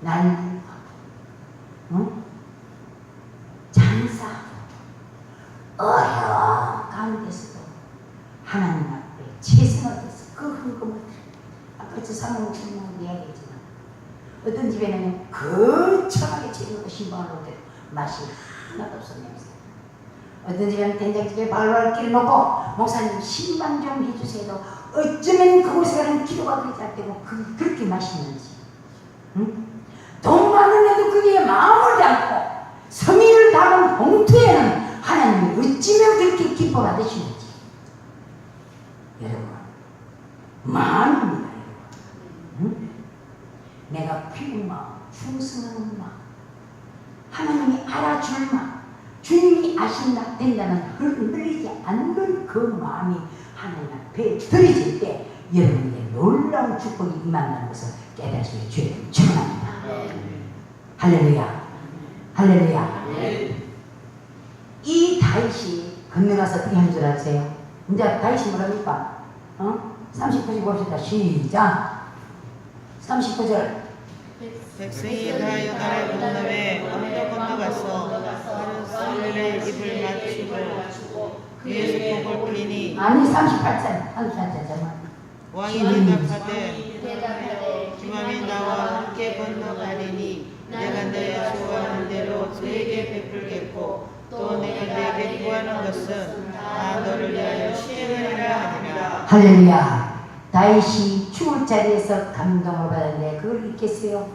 날 응? 장사. 어려운 가운데서도. 하나님 앞에 최선을 다해서 그 헌금을 아까 저 사모님 이야기했지만 어떤 집에는 거창하게 재료가 신방을 올때 맛이 하나도 없었냐면서 어떤 집에는 된장집에 발로를 놓고 목사님 신방 좀 해주세요. 어쩌면 그곳에 가는 기도가 그렇게 잘 되고 그, 그렇게 맛있는지. 응? 그게 마음을 담고 성의를 담은 봉투에는 하나님이 어찌면 그렇게 기뻐받으시는지. 여러분 마음입니다 응? 내가 피운 마음 충성하는 마음 하나님이 알아줄 마음 주님이 아신다 된다는 흔들리지 않는 그 마음이 하나님 앞에 드려질 때 여러분에게 놀라운 축복이 임한다는 것을 깨달으시길 주님 축원합니다 할렐루야. 할렐루야. 이 다윗이 건너가서 어떻게 한줄 아세요? 이제 다윗이 뭐랍니까? 어? 39절 봅시다. 시작. 39절. 백성이 다 여다를 건너매 언덕 건너가서 하루살레 입을 맞추고 그에서 복을 빌리니 아니 38절. 38절 잠깐 왕이 대답하되 기왕이 나와 함께 건너가리니 내가 내 좋아하는 대로 그에게 베풀겠고 또 내가 내게 구하는 것은 다 너를 위하여 시행하리라 하니라. 할렐루야. 다윗이 죽을 자리에서 감동을 받았는데 그걸 잊겠어요?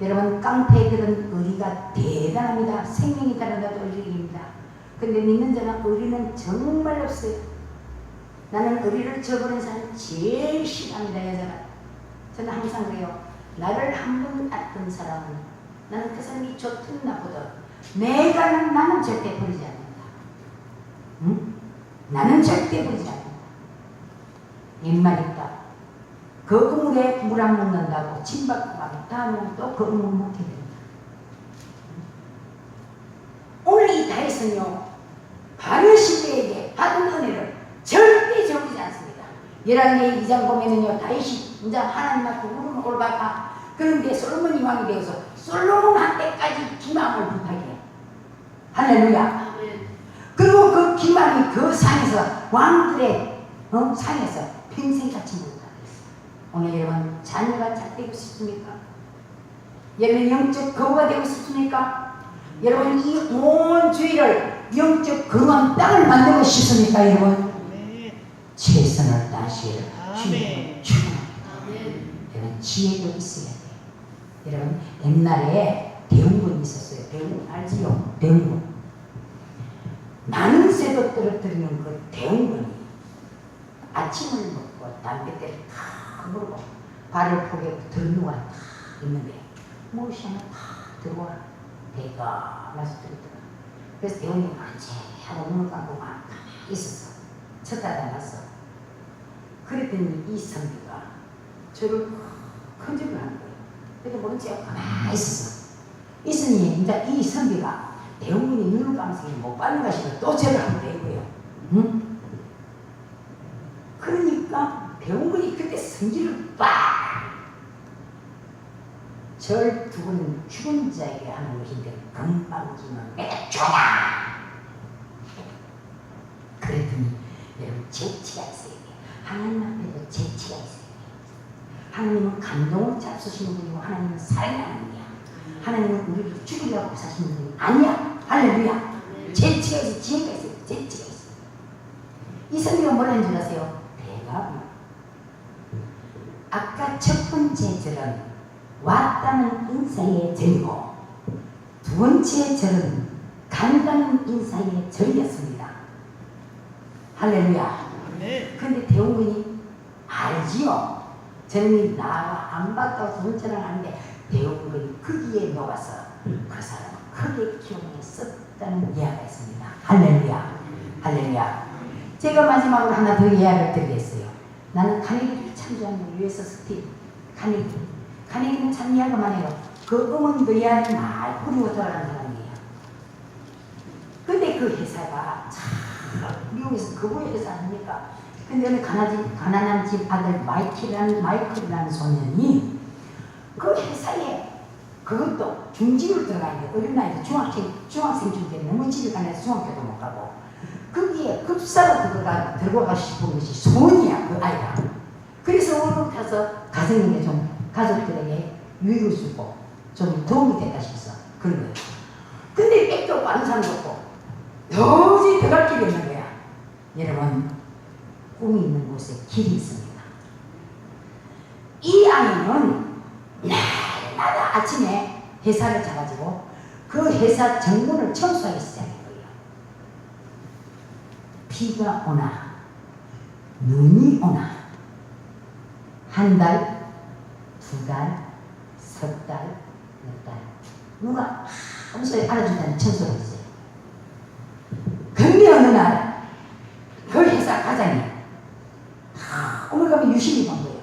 여러분 깡패들은 의리가 대단합니다. 생명이 다르다도 의리입니다. 근데 믿는 자는 의리는 정말 없어요. 나는 의리를 저버린 사람 제일 싫어합니다 여자가. 저는 항상 그래요. 나를 한번 았던 사람은 나는 그 사람이 좋든 나쁘든 내가 나는 절대 버리지 않는다 응? 나는 절대 버리지 않는다 옛말 있다. 그 우물에 물안 먹는다고 침받고 가면 다음은 또그 우물 먹게 된다. 오늘 이 다윗은요, 바른 신뢰에게 받은 은혜를 절대 저버리지 않습니다. 열왕기 2장 보면은요, 다윗이 이제 하나님 앞에 무릎을 꿇어가 그런데 솔로몬 이 왕이 되어서 솔로몬한테까지 기망을 부탁해. 할렐루야. 그리고 그 기망이 그 산에서 왕들의 어? 산에서 평생같이 묵다 오늘 여러분 자녀가 잘 되고 싶습니까? 여러분 영적 거부가 되고 싶습니까? 여러분 이 온 주위를 영적 거한 땅을 만들고 싶습니까 여러분? 최선을 아멘. 주님을 축원합니다. 여러분 지혜도 있어야 돼 요. 여러분 옛날에 대웅군이 있었어요. 대웅군 알지요? 대웅군. 나는 새도 떨어뜨리는 그 대웅군이 아침을 먹고 담배대를 탁 물고 발을 포개고 들누가 탁 있는데 무엇이 하나 탁 들어와 대가 나서 들더라. 그래서 대웅이 언제 하고 눈을 감고 막 가만히 있었어. 쳤다가 났어. 그랬더니 이 선비가 저를 큰 집을 한 거예 요. 그래도 모른 채 가만히 있었어. 있으니 이제 이 선비가 대웅군이 눈을 감아서 못 받는가 싶어 또 저를 하면 된 거예요. 응? 그러니까 대웅군이 그때 성질을 빡! 절 두고는 죽은 자에게 하는 것인데 금방지는 내가 줘라! 그랬더니 여러분 재치가 있어야 돼. 하나님 앞에도 재치가 있어야 돼. 하나님은 감동을 잡수시는 분이고 하나님은 사랑하는 분이야. 하나님은 우리를 죽이려고 사시는 분이 아니야. 할렐루야. 재치가 있어. 지혜가 있어. 재치가 있어. 이 선비가 뭐라는 줄 아세요? 대가 아까 첫 번째 절은 왔다는 인사의 절이고 두 번째 절은 간다는 인사의 절이었습니다. 할렐루야. 아멘 근데 대웅군이 알지요. 저놈이 나와 안 봤다고 혼자를 하는데 대웅군이 거기에 녹아서 그 사람은 크게 기용에 썼다는 이야기가 있습니다. 할렐루야. 할렐루야. 제가 마지막으로 하나 더 이야기를 드리겠어요. 나는 카네기를 참조하는 유에서 스티브 카네기. 카네기는 참 이야기만 해요. 그 음은 노래하는 말 뿌리고 돌아가는 사람이에요. 근데 그 회사가 참 미국에서 그보의 회사 아닙니까? 근데 가난한, 가난한 집 아들 마이클이라는, 마이클이라는 소년이 그 회사에 그것도 중직으로 들어가 있는데 어린 나이도 중학생, 중학생 중때 너무 집에 가서 중학교도 못 가고. 거기에 급사로 들어가, 들어가고 싶은 것이 소원이야 그 아이가. 그래서 오늘 가서 가정에 좀 가족들에게 유익을 주고 좀 도움이 됐다 싶어서 그런 거예요. 근데 백도 사람도 없고 도저히 들어갈 길이 없는 거야. 여러분 꿈이 있는 곳에 길이 있습니다 이 아이는 날마다 아침에 회사를 잡아주고 그 회사 정문을 청소하기 시작한 거예요. 비가 오나 눈이 오나 한 달, 두 달, 석 달, 몇 달. 누가 아무 소리 알아준다는 청소를 했어요. 근데 어느 날, 그 회사 과장이 유심히 본 거예요.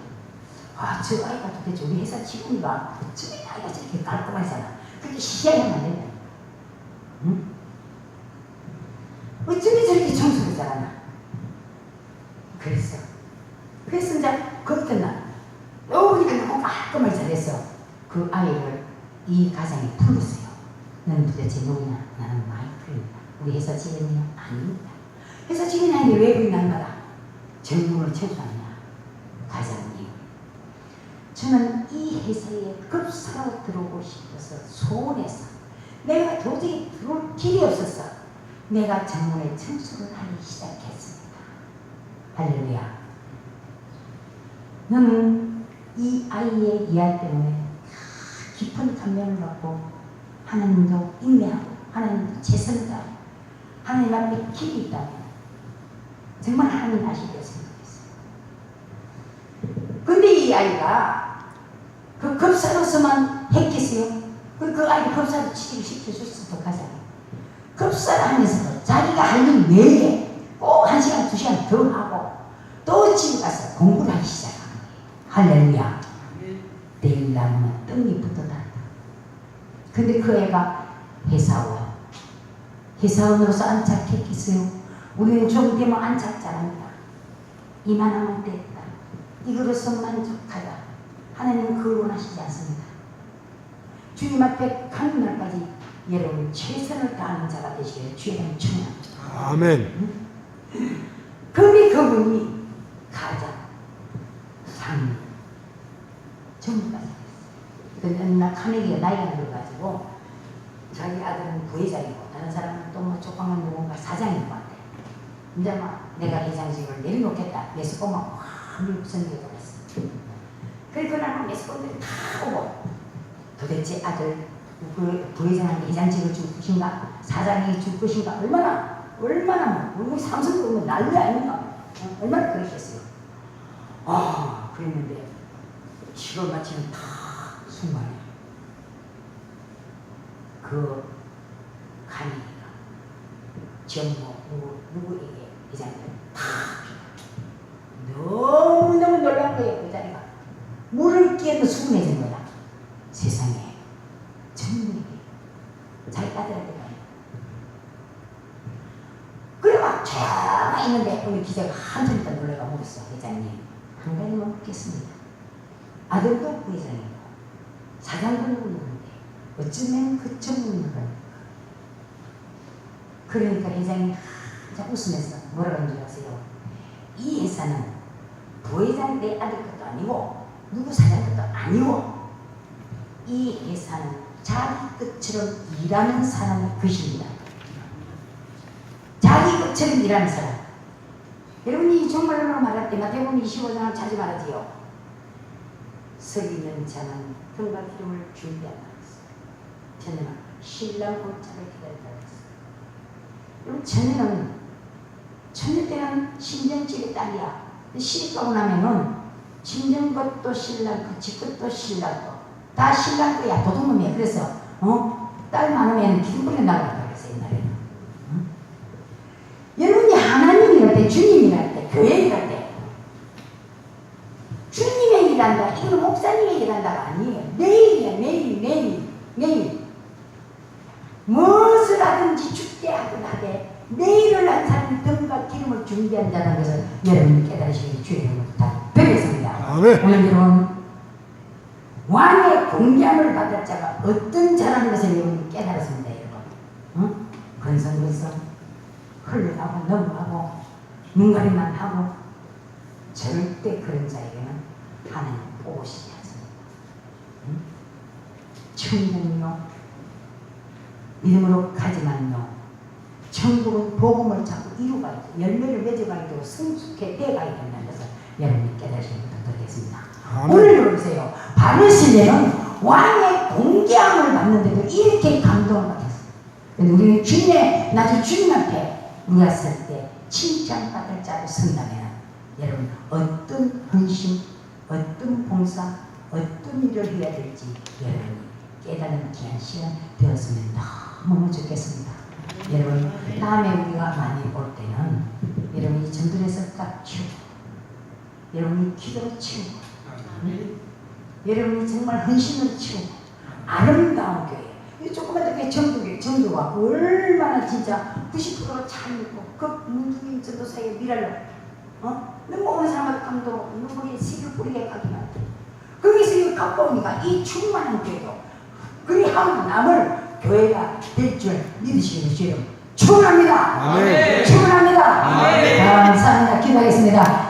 아, 저 아이가 도대체 우리 회사 직원이가 어쩌면 아이가 저렇게 깔끔하잖아. 그렇게 시시하게 하면 안 된다. 응? 어쩌면 저렇게 청소를 잘하나. 그랬어. 그래서 이제 그 어떤 날, 너무 그냥 너무 깔끔을 잘해서 그 아이를 이 가장에 풀었어요. 너는 도대체 누구냐? 나는 마이클입니다. 우리 회사 직원이냐? 아닙니다. 회사 직원이 아닌데 왜 우리 날마다 정문을 청소하냐? 가장님. 저는 이 회사에 급사로 들어오고 싶어서 소원해서 내가 도저히 들어올 길이 없어서 내가 정문에 청소를 하기 시작했습니다. 할렐루야. 너는 이 아이의 이야기 때문에 깊은 감명을 받고 하나님도 인내하고 하나님도 다하고 하나님 앞에 길이 있다면 정말 하나님 이 아이가 그 급사로서만 했겠어요? 그, 그 아이 급사로 치기를 시켜줬어, 또 가자. 급사를 하면서도 자기가 할일 외에 꼭 한 시간, 두 시간 더 하고 또 집에 가서 공부를 하기 거예요. 할렐루야. 내일 나무는 뜸이 붙어단다. 근데 그 애가 회사원. 회사원으로서 안착했겠어요? 우리는 좀 되면 안착 잘합니다. 이만하면 됐다. 이거로서 만족하다. 하나님은 그걸 원하시지 않습니다. 주님 앞에 가는 날까지 여러분 최선을 다하는 자가 되시기를 주의 이름 축원합니다. 아멘. 그런데 그분이 가장 상 전문가가 됐어요. 어느 날 카네기가 나이가 들어가지고 자기 아들은 부회장이고 다른 사람은 또뭐 조그만 누군가 사장인 것 같아. 이제 막 내가 회장직을 내려놓겠다. 메스코 만확 밀고 전기에 돌았어. 그래 그날 막 메스코들이 다 오고 도대체 아들 그 부회장한테 회장직을 줄 것인가 사장이 줄 것인가 얼마나 얼마나 뭐 우리 삼성 보면 난리? 어, 얼마나 그러셨어요. 아 그랬는데 7월 마치면 다 순간에 그 간이가 전모 누구 누구에게 회장님 다 너무 너무 놀란 거예요 그 자리가 물을 끼어도 수근해진 거야 세상에 전문에게 아들한테 가요. 그래 막 조용히 있는데 우리 기자가 한참 있다 놀래가 물었어 회장님. 한 가지만 묻겠습니다 아들도 부회장이고 사장도 누구누구인데 어쩌면 그 전문가가 그러니까 회장이 한참 웃으면서 뭐라고 하는 줄 아세요? 이 회사는 부회장 내 아들 것도 아니고 누구 사장 것도 아니고 이 회사는 자기 것처럼 일하는 사람의 것입니다. 자기 것처럼 일하는 사람. 여러분이 정말로 말할 때 마태복음 25장을 찾지 말아지요. 석이면 자는 등과 기름을 했어요. 저는 신랑 혼자를 기다리다 했어요. 여러분 처녀는 처녀 때는 신정집의 딸이야. 시집 가고 나면은 친정 것도 신랑 거, 집 것도 신랑 거. 다 신랑 거야 도둑놈이야. 그래서 어? 딸 많으면 기름 뿌려 나간다 그랬어 옛날에는. 응? 여러분이 하나님 일할 때 주님 일할 때 교회 일할 때 주님의 일한다. 이거는 목사님의 일한다가 아니에요. 매일이야 매일 매일 매일 무엇을 하든지 죽게 하든 하되 내일을 한 사람이 등과 기름을 준비한다는 것을 여러분이 깨달으시기 주의 이름으로 부탁드리겠습니다. 아멘. 오늘 여러분 왕의 공개함을 받을 자가 어떤 자라는 것을 여러분이 깨달았습니다, 여러분. 응? 건성건성 흘러가고 넘어가고 눈가리만 하고 절대 그런 자에게는 하나님 보시지 않습니다. 응? 천국요 믿음으로 가지만요 천국은 복음을 자꾸 이루가 있고 열매를 맺어가야 되고 성숙해 돼가야 된다는 것을 여러분이 깨달으시면 부탁드리겠습니다. 오늘 보세요. 바르실레는 왕의 공개함을 받는데도 이렇게 감동을 받았어요. 우리는 주님의 나중 주님 앞에 설때 칭찬받을 자로 선다면 여러분 어떤 헌신, 어떤 봉사, 어떤 일을 해야 될지 여러분이 깨닫는 귀한 시간 되었으면 너무 좋겠습니다. 여러분 다음에 우리가 많이 볼 때는 여러분이 전들에서 딱 치우고 여러분이 기도로 치우고 여러분이 정말 헌신을 치우고 아름다운 교회. 이 조그마한 교회 정도교회 정도가 얼마나 진짜 90%잘 믿고 그 문둥이 전도사의 미랄로 어? 너무 오는 사람마다 감동 눈물이 시를 뿌리게 가기만 해 거기서 이 가까우니까 이 충만한 교회도 그리 한 남을 교회가 될 줄 믿으시는 주여 축원합니다. 축원합니다. 감사합니다. 기도하겠습니다